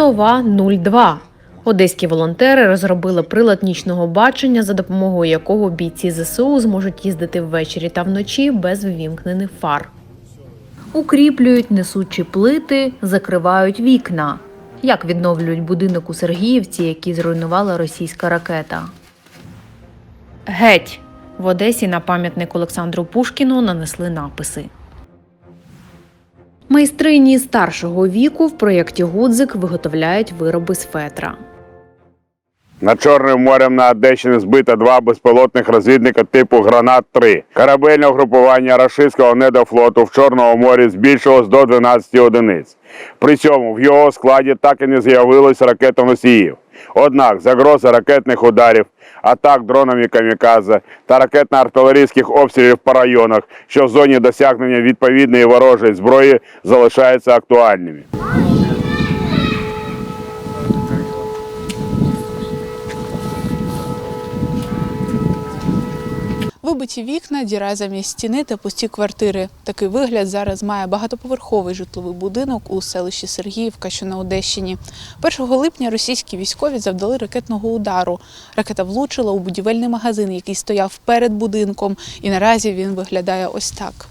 Сова 02 Одеські волонтери розробили прилад нічного бачення, за допомогою якого бійці ЗСУ зможуть їздити ввечері та вночі без ввімкнених фар. Укріплюють несучі плити, закривають вікна. Як відновлюють будинок у Сергіївці, який зруйнувала російська ракета? Геть! В Одесі на пам'ятник Олександру Пушкіну нанесли написи. Майстрині старшого віку в проєкті Гудзик виготовляють вироби з фетра. Над Чорним морем на Одещині збито два безпілотних розвідника типу Гранат-3. Корабельне угрупування рашистського недофлоту в Чорному морі збільшилось до 12 одиниць. При цьому в його складі так і не з'явилось ракетоносіїв. Однак загроза ракетних ударів, атак дронами камікадзе та ракетно-артилерійських обстрілів по районах, що в зоні досягнення відповідної ворожої зброї залишаються актуальними. Вибиті вікна, діра замість стіни та пусті квартири. Такий вигляд зараз має багатоповерховий житловий будинок у селищі Сергіївка, що на Одещині. 1 липня російські військові завдали ракетного удару. Ракета влучила у будівельний магазин, який стояв перед будинком, і наразі він виглядає ось так.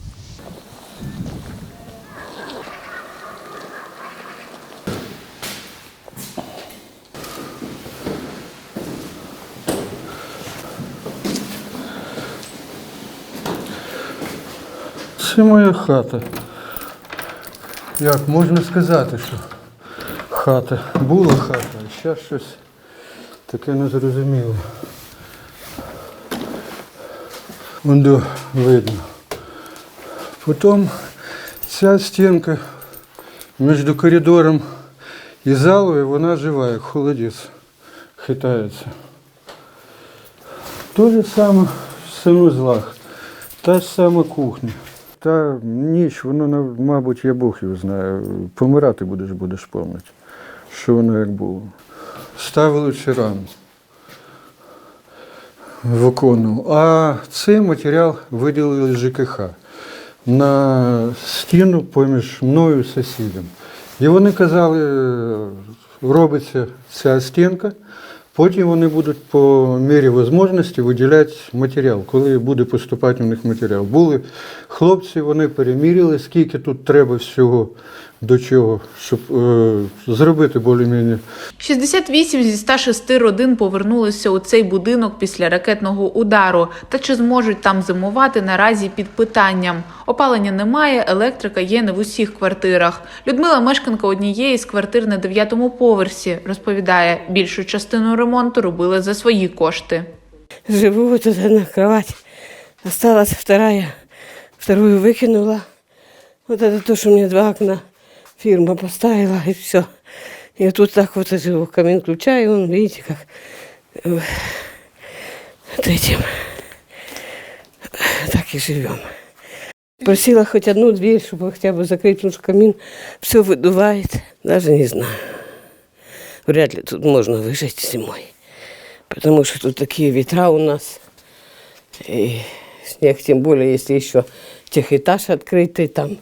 Це моя хата. Як можна сказати, що хата. Була хата, а зараз щось таке незрозуміле. Вон до видно. Потім ця стінка між коридором і залою, вона жива, як холодець, хитається. Те ж саме в санузлах, та ж сама кухня. Та ніч, воно, мабуть, я Бог його знає. Помирати будеш, будеш пам'ятати, що воно як було. Ставили рано виконував. А цей матеріал виділили з ЖКХ на стіну поміж мною і сусідом. І вони казали, робиться ця стінка, потім вони будуть по мірі можливості виділяти матеріал, коли буде поступати у них матеріал. Були хлопці, вони переміряли, скільки тут треба всього до чого, щоб е, зробити більш-менш 68 зі 106 родин повернулися у цей будинок після ракетного удару. Та чи зможуть там зимувати наразі під питанням? Опалення немає, електрика є не в усіх квартирах. Людмила, мешканка однієї з квартир на дев'ятому поверсі, розповідає, більшу частину ремонту робили за свої кошти. Живу тут одна кровать. Осталась вторая. Вторую выкинула. Вот это то, что мне два окна фирма поставила, и все. И тут так вот и живу. Камин включаю, он, видите, как э, вот этим. Так и живем. Просила хоть одну дверь, чтобы хотя бы закрыть, потому что камин все выдувает. Даже не знаю. Вряд ли тут можно выжить зимой. Потому что тут такие ветра у нас. И снег, тем более, если еще техэтаж открытый там.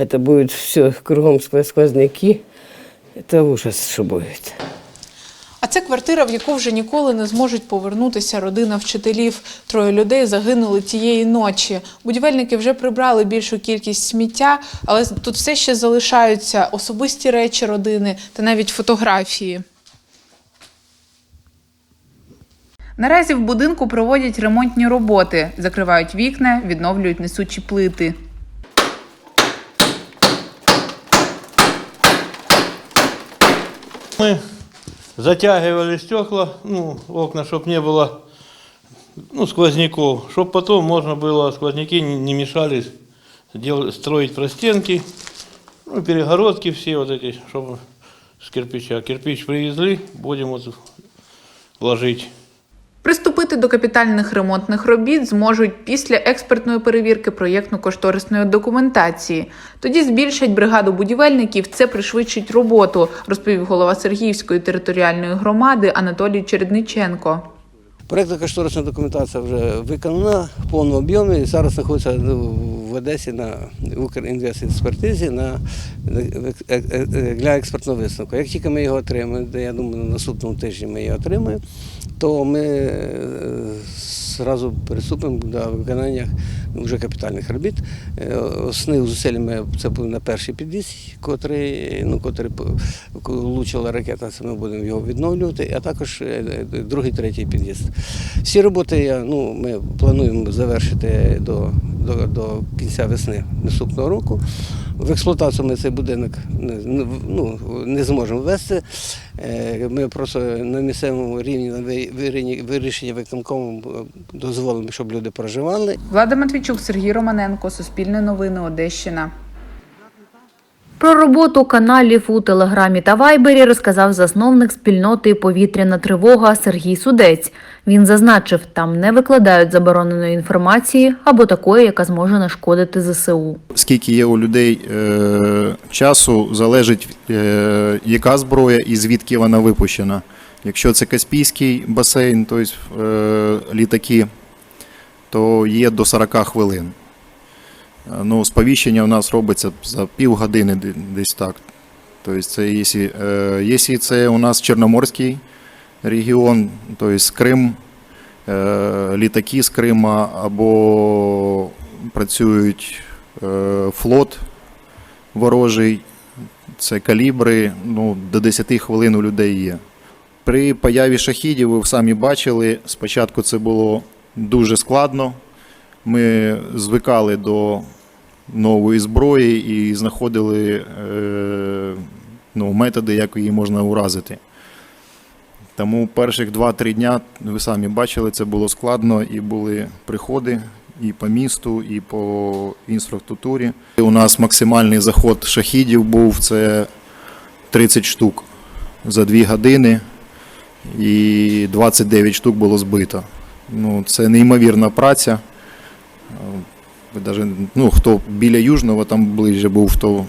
Это будет все кругом сквоз- сквозняки. Это ужас, что будет. А це квартира, в яку вже ніколи не зможуть повернутися родина вчителів. Троє людей загинули тієї ночі. Будівельники вже прибрали більшу кількість сміття, але тут все ще залишаються особисті речі родини та навіть фотографії. Наразі в будинку проводять ремонтні роботи, закривають вікна, відновлюють несучі плити. Мы затягивали стекла, ну, окна, чтобы не было ну, сквозняков, чтобы потом можно было, сквозняки не, не мешались дел- строить простенки, ну, перегородки все вот эти, чтобы с кирпича. Кирпич привезли, будем вот ложить. Приступити до капітальних ремонтних робіт зможуть після експертної перевірки проєктно-кошторисної документації. Тоді збільшать бригаду будівельників. Це пришвидшить роботу, розповів голова Сергіївської територіальної громади Анатолій Чередниченко. Проєктно-кошторисна документація вже виконана в повному об'ємі і зараз знаходиться ну, в Одесі на Укрінвестекспертизі на, е- е- е- для експертного висновку. Як тільки ми його отримаємо, я думаю, на наступному тижні ми його отримаємо, то ми зразу приступимо до виконання вже капітальних робіт. Основними зусиллями це буде на перший підвіз, котрий, ну, котрий влучила ракета, це ми будемо його відновлювати, а також другий, третій під'їзд. Всі роботи ну, ми плануємо завершити до, до, до кінця весни наступного року. В експлуатацію ми цей будинок не, не- ну, не зможемо ввести. Е, Ми просто на місцевому рівні на вирішення- вирішення виконкому е, дозволимо, щоб люди проживали. Влада Матвійчук, Сергій Романенко, Суспільне новини, Одещина. Про роботу каналів у Телеграмі та Вайбері розказав засновник спільноти Повітряна тривога Сергій Судець. Він зазначив, там не викладають забороненої інформації або такої, яка зможе нашкодити ЗСУ. скільки є у людей е, часу, залежить, е, яка зброя і звідки вона випущена. Якщо це Каспійський басейн, тобто е, літаки, то є до 40 хвилин. Ну, сповіщення у нас робиться за півгодини де- десь так. Тобто, це якщо, е, якщо це у нас Чорноморський регіон, тобто Крим, е, літаки з Крима або працюють е, флот ворожий, це калібри, ну, до 10 хвилин у людей є. При появі шахідів ви самі бачили, спочатку це було дуже складно. Ми звикали до нової зброї і знаходили е, ну, методи, як її можна уразити. Тому перших 2-3 дня, ви самі бачили, це було складно і були приходи і по місту, і по інфраструктурі. У нас максимальний заход шахідів був це 30 штук за 2 години, і 29 штук було збито. Ну, це неймовірна праця. Ви даже, ну, хто біля Южного там ближче був, то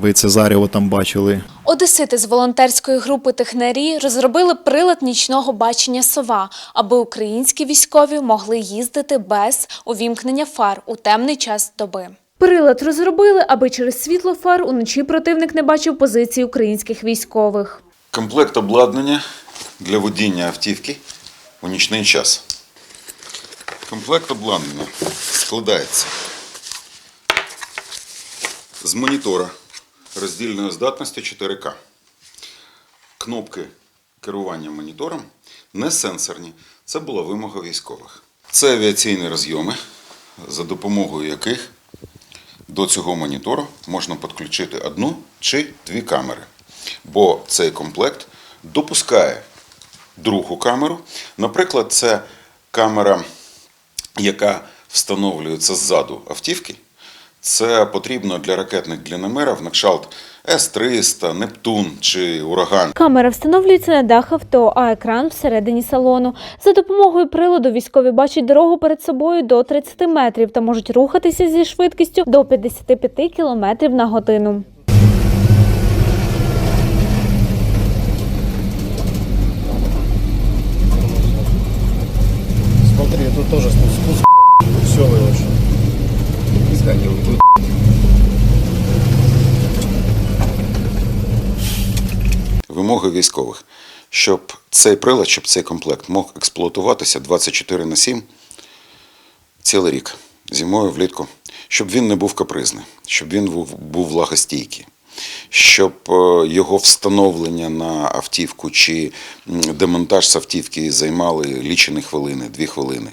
ви це зарево там бачили. Одесити з волонтерської групи технарі розробили прилад нічного бачення сова, аби українські військові могли їздити без увімкнення фар у темний час доби. Прилад розробили, аби через світло фар уночі противник не бачив позиції українських військових. Комплект обладнання для водіння автівки у нічний час. Комплект обладнання складається з монітора роздільної здатності 4К. Кнопки керування монітором не сенсорні. Це була вимога військових. Це авіаційні розйоми, за допомогою яких до цього монітору можна підключити одну чи дві камери. Бо цей комплект допускає другу камеру. Наприклад, це камера, яка встановлюється ззаду автівки. Це потрібно для ракетних длінномерів на кшалт С-300, Нептун чи Ураган. Камера встановлюється на дах авто, а екран всередині салону. За допомогою приладу військові бачать дорогу перед собою до 30 метрів та можуть рухатися зі швидкістю до 55 км на годину. Військових, щоб цей прилад, щоб цей комплект мог експлуатуватися 24 на 7 цілий рік, зимою, влітку, щоб він не був капризний, щоб він був, влагостійкий, щоб е, його встановлення на автівку чи демонтаж з автівки займали лічені хвилини, дві хвилини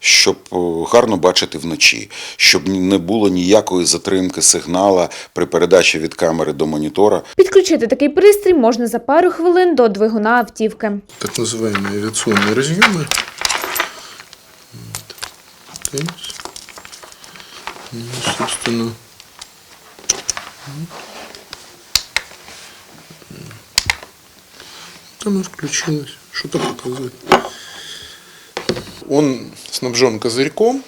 Щоб е, гарно бачити вночі, щоб не було ніякої затримки сигнала при передачі від камери до монітора, Підключити такий пристрій можна за пару хвилин до двигуна автівки. Так называемые авиационные разъемы. Вот. Теннис. Ну, собственно. Вот оно включилось. Что-то показывает. Он снабжен козырьком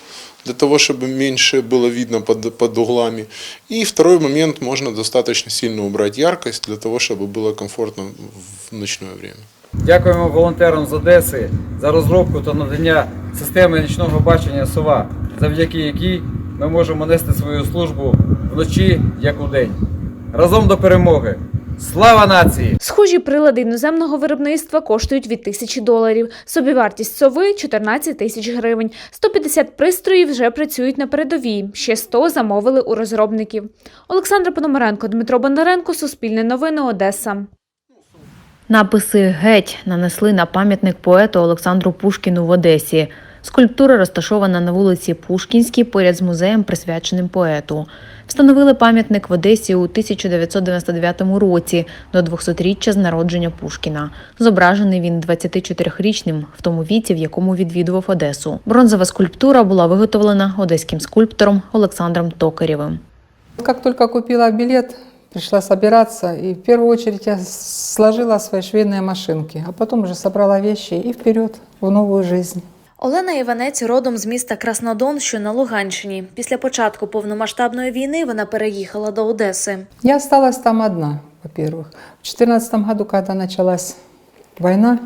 для того, чтобы меньше было видно под, под углами. И второй момент, можно достаточно сильно убрать яркость для того, чтобы было комфортно в ночное время. Дякуємо волонтерам з Одеси за розробку та надання системи нічного бачення сова, завдяки якій ми можемо нести свою службу вночі, як удень. Разом до перемоги! Слава нації! Схожі прилади іноземного виробництва коштують від тисячі доларів. Собівартість сови 14 тисяч гривень. 150 пристроїв вже працюють на передовій. Ще 100 замовили у розробників. Олександра Пономаренко, Дмитро Бондаренко, Суспільне новини, Одеса. Написи геть нанесли на пам'ятник поету Олександру Пушкіну в Одесі. Скульптура розташована на вулиці Пушкінській поряд з музеєм, присвяченим поету. Встановили пам'ятник в Одесі у 1999 році до 200-річчя з народження Пушкіна. Зображений він 24-річним в тому віці, в якому відвідував Одесу. Бронзова скульптура була виготовлена одеським скульптором Олександром Токарєвим. Как только купила билет, пришла собираться, и в первую очередь я сложила свои швейные машинки, а потом уже собрала вещи и вперед в новую жизнь. Олена Іванець родом з міста Краснодон, що на Луганщині. Після початку повномасштабної війни вона переїхала до Одеси. Я осталась там одна, во-первых. В 2014 году, когда началась война,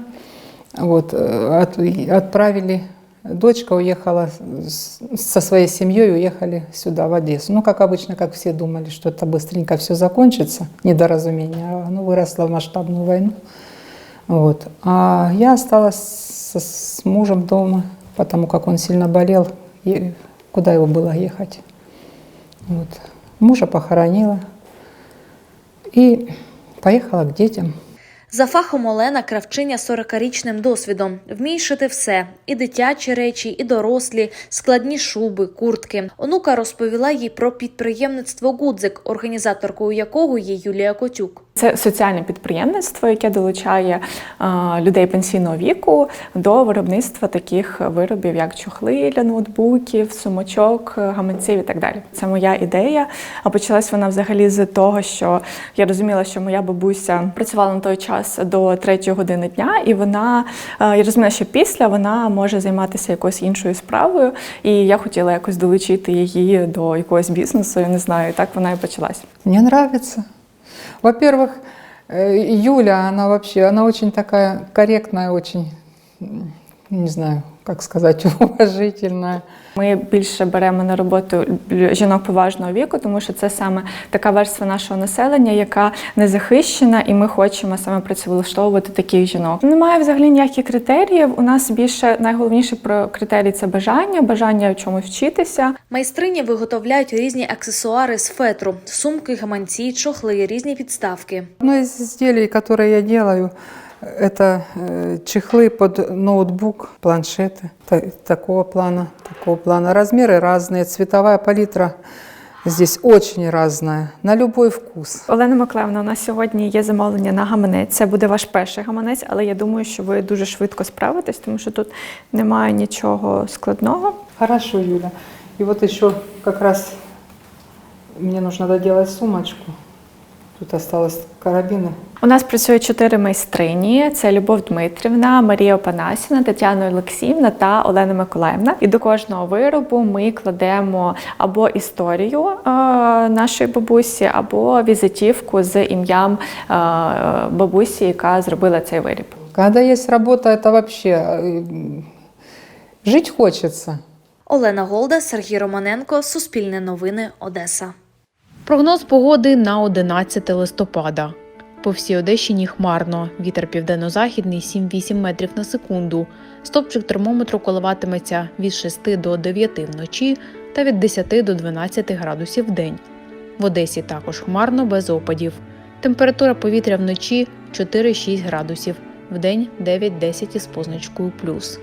вот, э, от- и отправили, дочка уехала с- со своей семьей, уехали сюда, в Одессу. Ну, как обычно, как все думали, что это быстренько все закончится, недоразумение, а оно выросло в масштабную войну. Вот. А я осталась со- с мужем дома, потому как он сильно болел, и куда его было ехать. Вот. Мужа похоронила и поехала к детям. За фахом Олена кравчиня з 40-річним досвідом. Вміє шити все: і дитячі речі, і дорослі, складні шуби, куртки. Онука розповіла їй про підприємництво Гудзик, організаторкою якого є Юлія Котюк. Це соціальне підприємництво, яке долучає е, людей пенсійного віку до виробництва таких виробів, як чохли для ноутбуків, сумочок, е, гаманців і так далі. Це моя ідея. А почалась вона взагалі з того, що я розуміла, що моя бабуся працювала на той час до третьої години дня, і вона е, я розуміла, що після вона може займатися якоюсь іншою справою. І я хотіла якось долучити її до якогось бізнесу. Я не знаю, і так вона і почалась. Мне нравится. Во-первых, э, Юля, она вообще, она очень такая корректная, очень, не знаю, как сказать, уважительная. Ми більше беремо на роботу жінок поважного віку, тому що це саме така верства нашого населення, яка не захищена, і ми хочемо саме працевлаштовувати таких жінок. Немає взагалі ніяких критеріїв. У нас більше найголовніше про критерії це бажання, бажання в чомусь вчитися. Майстрині виготовляють різні аксесуари з фетру: сумки, гаманці, чохли, різні підставки. Одно из изделий, которые я делаю, это э, чехлы под ноутбук, планшеты та- такого плана, такого плана. Размеры разные, цветовая палитра здесь очень разная, на любой вкус. Олена Миколаївна, у нас сьогодні є замовлення на гаманець. Це буде ваш перший гаманець, але я думаю, що ви дуже швидко справитесь, тому що тут немає нічого складного. Хорошо, Юля. И вот еще как раз мне нужно доделать сумочку. Тут осталось карабины. У нас працює чотири майстрині: це Любов Дмитрівна, Марія Опанасіна, Тетяна Олексіївна та Олена Миколаївна. І до кожного виробу ми кладемо або історію е, нашої бабусі, або візитівку з ім'ям е, бабусі, яка зробила цей виріб. Когда есть работа, это вообще э, жить хочется. Олена Голда, Сергій Романенко, Суспільне новини, Одеса. Прогноз погоди на 11 листопада. По всій Одещині хмарно. Вітер південно-західний 7-8 метрів на секунду. Стопчик термометру коливатиметься від 6 до 9 вночі та від 10 до 12 градусів в день. В Одесі також хмарно без опадів. Температура повітря вночі 4-6 градусів, вдень 9-10 із позначкою плюс.